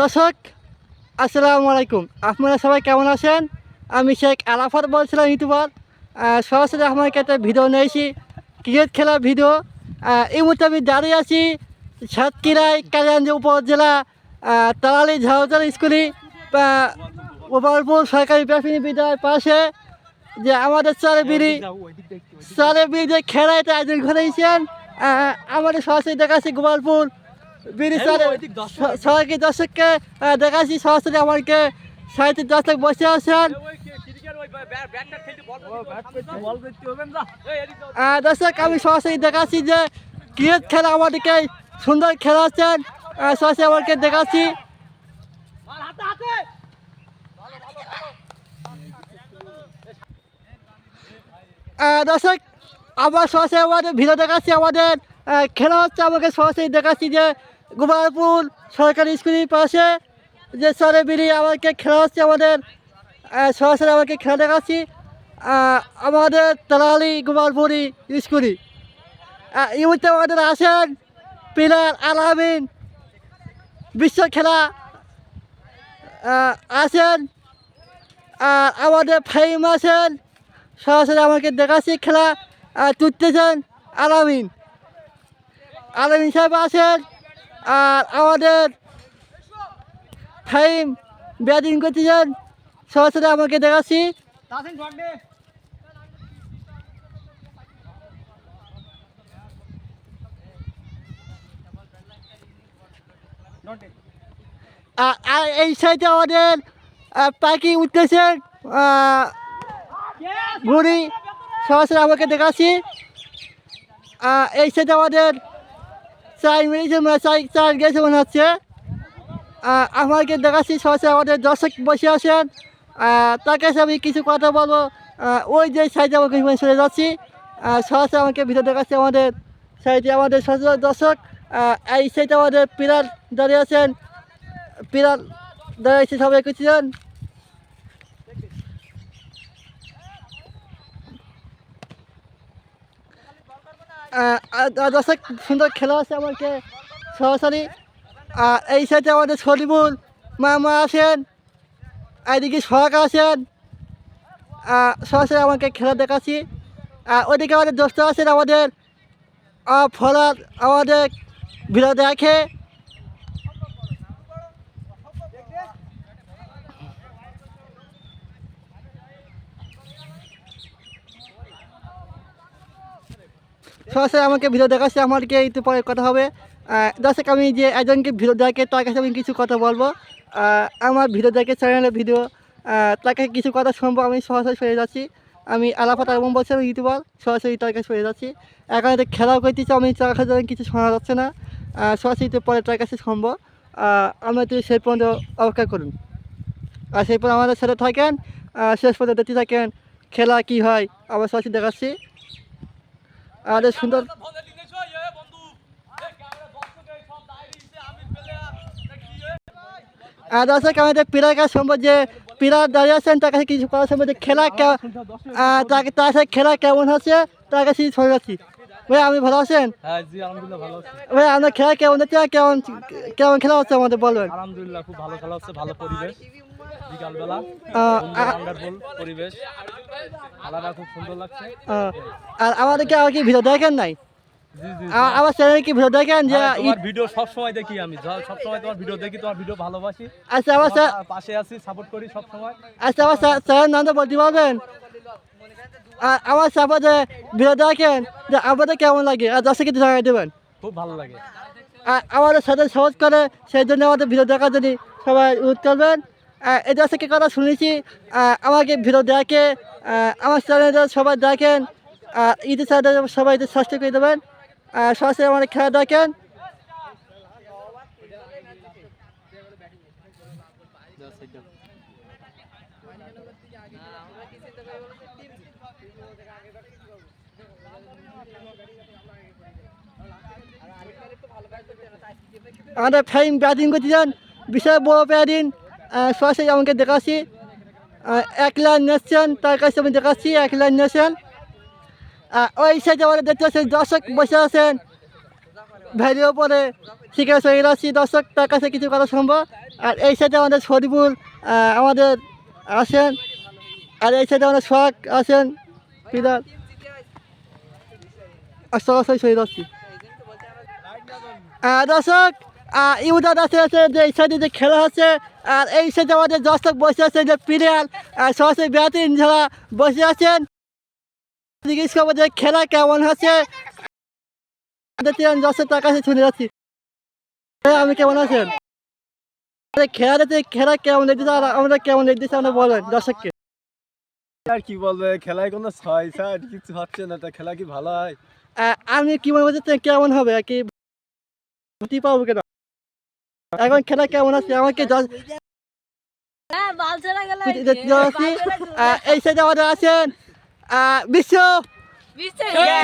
দর্শক, আসসালামু আলাইকুম। আপনারা সবাই কেমন আছেন? আমি শেখ আলাফাত বলছিলাম ইউটিউবার। সরাসরি আপনাকে একটা ভিডিও নিয়েছি ক্রিকেট খেলার ভিডিও। এই মুহূর্তে আমি দাঁড়িয়ে আছি সাতক্ষীরায় কালিয়াঞ্জ উপজেলা তালালি ঝাউজার স্কুলে গোপালপুর সরকারি প্রাথমিক বিদ্যালয়ের পাশে, যে আমাদের চারে বিড়ি চারে বিড়ি যে খেলায় আয়োজন করেছেন আমাদের সরাসরি দেখাচ্ছি গোপালপুর সবাইকে দর্শককে দেখাচ্ছি সরাসরি আমাকে সাহিত্যের দর্শক বসে আছেন। দর্শক আমি সরাসরি দেখাচ্ছি যে ক্রিকেট খেলা আমাদেরকে সুন্দর খেলাচ্ছেন। সরাসরি আমাকে দেখাচ্ছি। দর্শক আবার সরাসরি আমাদের ভিডিও দেখাচ্ছি আমাদের খেলা হচ্ছে আমাকে সরাসরি দেখাচ্ছি যে গোপালপুর সরকারি স্কুলের পাশে যে সরে বিড়ি আমাকে খেলা হচ্ছে আমাদের সরাসরি আমাকে খেলা দেখাচ্ছি আমাদের তালালি গোপালপুরি স্কুলে। আহ, এই মুহূর্তে আমাদের আসেন পিলার আলামিন। বিশ্ব খেলা আসেন। আর আমাদের ফাইম আছেন সরাসরি আমাকে দেখাচ্ছি খেলা তুলতেছেন আলামিন। আলামিন সাহেব আছেন আর আমাদের ফাইম ব্যাটিং করতেছেন। সরাসরি আমাকে দেখাচ্ছি। আর এই সাইডে আমাদের পাখি উঠতেছেন আহ, ঘুড়ি। সরাসরি আমাকে দেখাচ্ছি। এই সাইডে আমাদের চার মিনিট চার চার গেছে মনে হচ্ছে। আমাকে দেখাচ্ছি সরাসরি আমাদের দর্শক বসে আছেন। আহ, তার কাছে আমি কিছু কথা বলব। ওই যে সাইডে আমাকে চলে যাচ্ছি। সরাসরি আমাকে ভিডিও দেখাচ্ছে আমাদের সাইডে আমাদের সচেতন দর্শক। এই সাইডে আমাদের পিলার দাঁড়িয়ে আছেন। পিলার দাঁড়িয়েছে সবাই কিছু দর্শক, সুন্দর খেলা আছে আমাকে। সরাসরি আর এই সাইডে আমাদের সলিমুল মামা আছেন এইদিকে সরাক আছেন সরাসরি আমাকে খেলা দেখাচ্ছি। আর ওইদিকে আমাদের দোস্ত আছেন আমাদের ফলার আমাদের ভিডিও দেখে সরাসরি আমাকে ভিডিও দেখাচ্ছে আমাকে একটু পরে কথা হবে। দর্শক, আমি যে একজনকে ভিডিও দেখে তার কাছে আমি কিছু কথা বলব। আমার ভিডিও দেখে চ্যানেলের ভিডিও তার কাছে কিছু কথা শুনব, আমি সরাসরি সরে যাচ্ছি। আমি আলাপাত এবং বলছি, আমি ইউটিউবার, সরাসরি তার কাছে সরে যাচ্ছি। এখন এতে খেলাও করতেছি আমি তার কাছে কিছু শোনা যাচ্ছে না সরাসরি পরে তার কাছে শুনব। আমরা তো সেই পর্যন্ত অপেক্ষা করুন। আর সেই পর আমাদের সাথে থাকেন শেষ পর্যন্ত দেখতে থাকেন, খেলা কি হয় আবার সরাসরি দেখাচ্ছি। আমাদের সুন্দর। আর দর্শক আমাদের পিলার কাছে সম্ভব যে পিলার দাঁড়িয়ে আছেন তার কাছে কিছু করার সম্ভব যে খেলা তার সাথে কেমন হচ্ছে তার কাছে ভাই আপনি ভালো আছেন? হ্যাঁ জি আলহামদুলিল্লাহ ভালো আছি। ভাই আপনার খেলা কেমন? হচ্ছে কেমন কেমন খেলা হচ্ছে আমাদের বলবেন? আলহামদুলিল্লাহ খুব ভালো খেলা হচ্ছে ভালো পরিবেশ। বিকালবেলা আহ, সুন্দর আ- ওয়ান্ডারফুল পরিবেশ। খেলাটা খুব সুন্দর লাগছে। আর আমাদেরকে আর কি ভিডিও দেখেন নাই? আমার চ্যানেলে কি ভিডিও দেখেন যে তোমার ঈদ- ভিডিও সব সময় দেখি আমি। সব সময় তোমার ভিডিও দেখি তোমার ভিডিও ভালোবাসি। আচ্ছা আমার তোমার চা- পা- পাশে আছি সাপোর্ট করি সব সময়। আচ্ছা আমার চ্যানেল নামটা বলতে পারবেন? আর আমার সাপোর্টে ভিডিও দেখেন যে আমাদের কেমন লাগে? আর দর্শক কিছু জানাই দেবেন। খুব ভালো লাগে। আর আমাদের সাথে সহজ করে সেই জন্য আমাদের ভিডিও দেখার জন্য সবাই অনুরোধ করবেন। আর এই দর্শকের কথা শুনেছি। আমাকে ভিডিও দেখে আমার চ্যানেলে সবাই দেখেন। আর ঈদের সাথে সবাই সাবস্ক্রাইব করে দেবেন। আর সরাসরি আমাদের খেলা দেখেন আমাদের ফাইম ব্যাটিং করতেছেন বিশাল বড় ব্যাটিং সরাসরি আমাকে দেখাচ্ছি। এক লাইন নেছেন তার কাছে আমি দেখাচ্ছি এক লাইন নেছেন ওই সাইডে আমাদের দেখতে পাচ্ছেন দর্শক বসে আছেন। ভ্যালিও পরে সেখানে চলে যাচ্ছি দর্শক তার কাছে কিছু করা সম্ভব। আর এই সাইডে আমাদের শরীফুল আমাদের আসেন আর এই সাইডে আমাদের শখ পিদার আর সরাসরি যাচ্ছি। আহ, দর্শক আহ, ইউদার আছে আছে যে এই সাইডে যে খেলা হচ্ছে আর এই সাইডে আমাদের দর্শক বসে আছে যে প্লেয়ার সরাসরি ব্যাটিং যারা বসে আছেন। জিজ্ঞেস করব যে খেলা কেমন হচ্ছে? দর্শক তার কাছে শুনে যাচ্ছি। আমি কেমন আছেন? খেলা দেখতে খেলা কেমন দেখতেছে আর আমরা কেমন দেখতেছি আমরা বলেন দর্শককে। আর কি বলবে খেলায় কোনো ছয় সাইড কিছু হচ্ছে না তা খেলা কি ভালো হয়? আমি কি মনে করছি কেমন হবে? আর কি ভর্তি পাবো কেন? এখন খেলা কেমন আছে? আমাকে হ্যাঁ, এই সাইডে আমাদের আছেন বিশ্ব।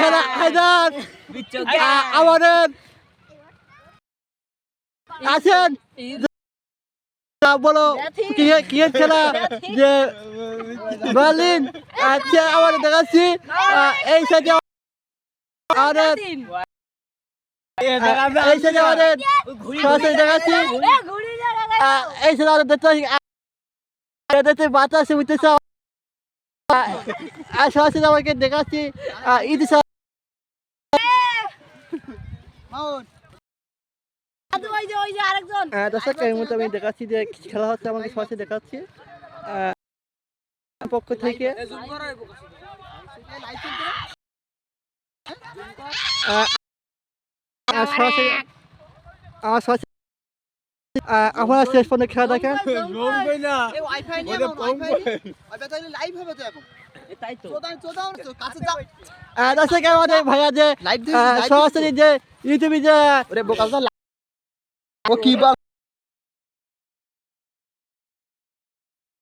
খেলা হায়দার। আমাদের আছেন। বলো কি কি খেলা? যে বার্লিন। আচ্ছা আমাদের দেখাচ্ছি। এই সাইডে আমাদের এই সাইডে আমাদের সরাসরি দেখাচ্ছি। এই সাইডে আমাদের দেখতে দেখতে বাতাসে উঠতেছে আর সরাসরি আমাকে দেখাচ্ছি আহ, ঈদ সা- দাদু, ওই যে, ওই যে আরেকজন। আহ, দর্শক এই মুহূর্তে আমি দেখাচ্ছি যে খেলা হচ্ছে আমাকে সরাসরি দেখাচ্ছি। আহ, পক্ষ থেকে। সরাসরি আমার সরাসরি আপনারা শেষ পর্যন্ত খেলা দেখেন দর্শক আমাদের ভাইয়া যে সরাসরি যে ইউটিউবে যে ও কি বল